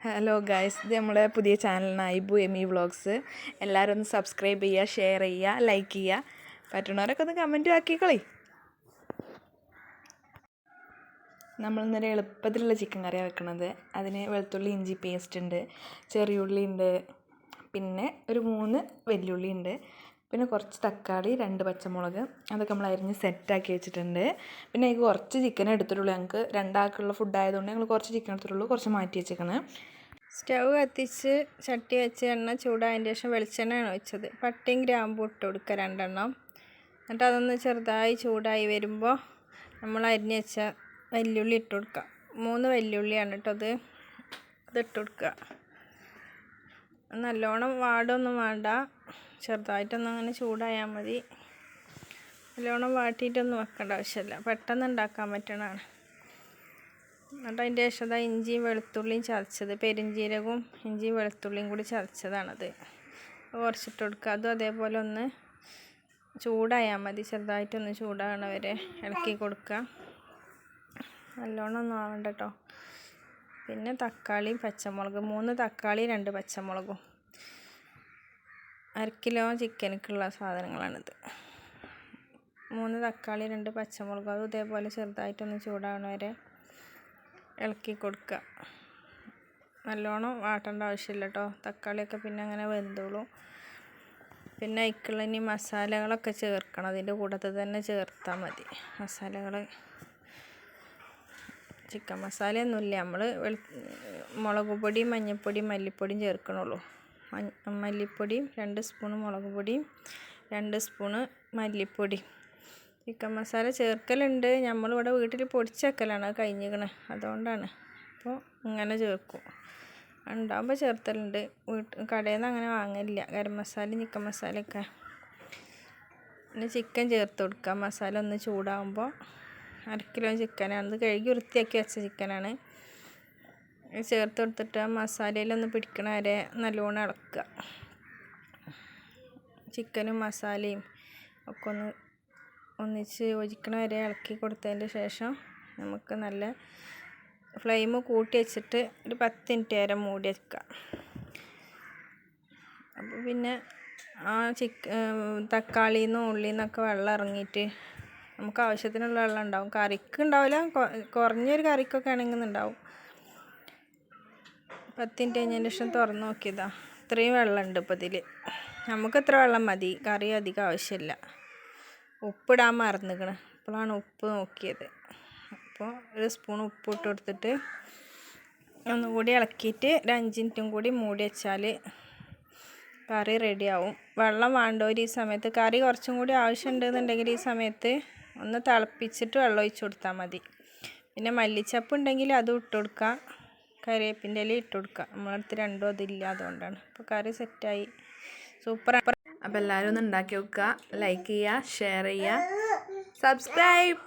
Hello guys ഇത് നമ്മുടെ പുതിയ ചാനലാണ് ഐബു എം ഇ വ്ളോഗ്സ്. എല്ലാവരും ഒന്ന് സബ്സ്ക്രൈബ് ചെയ്യുക ഷെയർ ചെയ്യുക ലൈക്ക് ചെയ്യുക. പറ്റുന്നവരൊക്കെ ഒന്ന് കമന്റ് ആക്കിക്കളി. നമ്മളിന്നൊരു എളുപ്പത്തിലുള്ള ചിക്കൻ കറിയാണ് വെക്കണത്. അതിന് വെളുത്തുള്ളി ഇഞ്ചി പേസ്റ്റ് ഉണ്ട് ചെറിയുള്ളി ഉണ്ട് പിന്നെ ഒരു മൂന്ന് വെല്ലുള്ളി ഉണ്ട്. പിന്നെ കുറച്ച് തക്കാളി രണ്ട് പച്ചമുളക് അതൊക്കെ നമ്മൾ അരിഞ്ഞ് സെറ്റാക്കി വെച്ചിട്ടുണ്ട്. പിന്നെ എനിക്ക് കുറച്ച് ചിക്കൻ എടുത്തിട്ടുള്ളൂ. ഞങ്ങൾക്ക് രണ്ടാൾക്കുള്ള ഫുഡ് ആയതുകൊണ്ട് ഞങ്ങൾ കുറച്ച് ചിക്കൻ എടുത്തിട്ടുള്ളൂ. കുറച്ച് മാറ്റി വെച്ചേക്കണ്. സ്റ്റൗ കത്തിച്ച് ചട്ടി വെച്ച് എണ്ണ ചൂടായതിന് ശേഷം വെളിച്ചെണ്ണയാണ് വെച്ചത് പട്ടയും ഗ്രാമ്പും ഇട്ട് കൊടുക്കുക രണ്ടെണ്ണം. എന്നിട്ട് അതൊന്ന് ചെറുതായി ചൂടായി വരുമ്പോൾ നമ്മൾ അരിഞ്ഞ് വെച്ച വെല്ലുള്ളി ഇട്ട് കൊടുക്കുക. മൂന്ന് വെല്ലുള്ളിയാണ് കേട്ടോ അത്. അത് ഇട്ട് കൊടുക്കുക. നല്ലോണം വാടൊന്നും വേണ്ട. ചെറുതായിട്ടൊന്നും അങ്ങനെ ചൂടായാൽ മതി. നല്ലോണം വാട്ടിയിട്ടൊന്നും വെക്കേണ്ട ആവശ്യമില്ല പെട്ടെന്ന് ഉണ്ടാക്കാൻ പറ്റണതാണ്. എന്നിട്ട് അതിന്റെ ശേഷം ഇഞ്ചിയും വെളുത്തുള്ളിയും ചതച്ചത്. പെരിഞ്ജീരകവും ഇഞ്ചിയും വെളുത്തുള്ളിയും കൂടി ചതച്ചതാണത്. കുറച്ചിട്ട് കൊടുക്കുക. അതും അതേപോലെ ഒന്ന് ചൂടായാൽ മതി. ചെറുതായിട്ടൊന്ന് ചൂടാകണ വരെ ഇളക്കി കൊടുക്കുക. നല്ലോണം ഒന്നും ആവണ്ട കേട്ടോ പിന്നെ തക്കാളിയും പച്ചമുളകും മൂന്ന് തക്കാളി രണ്ട് പച്ചമുളകും. അര കിലോ ചിക്കനക്കുള്ള സാധനങ്ങളാണിത്. മൂന്ന് തക്കാളി രണ്ട് പച്ചമുളകും അതും ഇതേപോലെ ചെറുതായിട്ടൊന്ന് ചൂടാവണ വരെ ഇളക്കി കൊടുക്കുക നല്ലോണം വാട്ടേണ്ട ആവശ്യമില്ല കേട്ടോ തക്കാളിയൊക്കെ പിന്നെ അങ്ങനെ വെന്തോളും. പിന്നെ അതിക്കുള്ള ഇനി മസാലകളൊക്കെ ചേർക്കണം. അതിന്റെ കൂട്ടത്തിൽ തന്നെ ചേർത്താൽ മതി. മസാലകൾ ചിക്കൻ മസാലയൊന്നുമില്ല. നമ്മൾ വെളു മുളക് പൊടി മഞ്ഞൾപ്പൊടിയും മല്ലിപ്പൊടിയും ചേർക്കണുള്ളൂ. മല്ലിപ്പൊടിയും രണ്ട് സ്പൂണ് മുളക് പൊടിയും രണ്ട് സ്പൂണ് മല്ലിപ്പൊടി ചിക്കൻ മസാല ചേർക്കലുണ്ട്. നമ്മളിവിടെ വീട്ടിൽ പൊടിച്ചേക്കലാണ്. അത് അതുകൊണ്ടാണ്. അപ്പോൾ ഇങ്ങനെ ചേർക്കും. ഉണ്ടാകുമ്പോൾ ചേർത്തലുണ്ട്. വീട്ട് കടയിൽ നിന്ന് അങ്ങനെ വാങ്ങലില്ല. ഗരം മസാലയും ചിക്കൻ മസാലയൊക്കെ. പിന്നെ ചിക്കൻ ചേർത്ത് കൊടുക്കുക. മസാല ഒന്ന് ചൂടാകുമ്പോൾ അര കിലോ ചിക്കനാണ്. അത് കഴുകി വൃത്തിയാക്കി വെച്ച ചിക്കനാണ്. ചേർത്ത് കൊടുത്തിട്ട് മസാലയിലൊന്ന് പിടിക്കണ വരെ നല്ലോണം ഇളക്കുക. ചിക്കനും മസാലയും ഒക്കെ ഒന്ന് ഒന്നിച്ച് യോജിക്കണ വരെ ഇളക്കി കൊടുത്തതിന്റെ ശേഷം നമുക്ക് നല്ല ഫ്ലെയിം കൂട്ടി വെച്ചിട്ട് ഒരു പത്ത് മിനിറ്റ് നേരം മൂടി വെക്കുക. അപ്പോൾ പിന്നെ ആ ചിക്ക തക്കാളിയിൽ നിന്നും ഉള്ളിൽ നിന്നൊക്കെ വെള്ളം ഇറങ്ങിയിട്ട് നമുക്ക് ആവശ്യത്തിനുള്ള വെള്ളം ഉണ്ടാവും. കറിക്ക് ഉണ്ടാവില്ല. കുറഞ്ഞൊരു കറിക്കൊക്കെ ആണെങ്കിൽ ഉണ്ടാവും. പത്ത് കഴിഞ്ഞതിന് ശേഷം തുറന്ന് നോക്കിയതാ. ഇത്രയും വെള്ളമുണ്ട് ഇപ്പോൾ ഇതിൽ നമുക്ക് ഇത്ര വെള്ളം മതി. കറി അധികം ആവശ്യമില്ല. ഉപ്പിടാൻ മറന്നിക്കണ്. അപ്പോഴാണ് ഉപ്പ് നോക്കിയത്. അപ്പോൾ ഒരു സ്പൂൺ ഉപ്പ് ഇട്ട് കൊടുത്തിട്ട് ഒന്നുകൂടി ഇളക്കിയിട്ട് ഒരു അഞ്ച് മിനിറ്റും കൂടി മൂടി വെച്ചാൽ കറി റെഡിയാവും വെള്ളം വേണ്ടവർ ഈ സമയത്ത് കറി കുറച്ചും കൂടി ആവശ്യമുണ്ടെന്നുണ്ടെങ്കിൽ ഈ സമയത്ത് ഒന്ന് തിളപ്പിച്ചിട്ട് വെള്ളം ഒഴിച്ച് കൊടുത്താൽ മതി. പിന്നെ മല്ലിച്ചപ്പ് ഉണ്ടെങ്കിൽ അതും ഇട്ട് കൊടുക്കുക. കറിവേപ്പിന്റെ ഇല ഇട്ട് കൊടുക്കുക. നമ്മളടുത്ത് രണ്ടും അതില്ല അതുകൊണ്ടാണ്. അപ്പോൾ കറി സെറ്റായി. സൂപ്പർ അപ്പോൾ എല്ലാവരും ഒന്ന് ഉണ്ടാക്കി വെക്കുക ലൈക്ക് ചെയ്യുക ഷെയർ ചെയ്യുക. സബ്സ്ക്രൈബ്.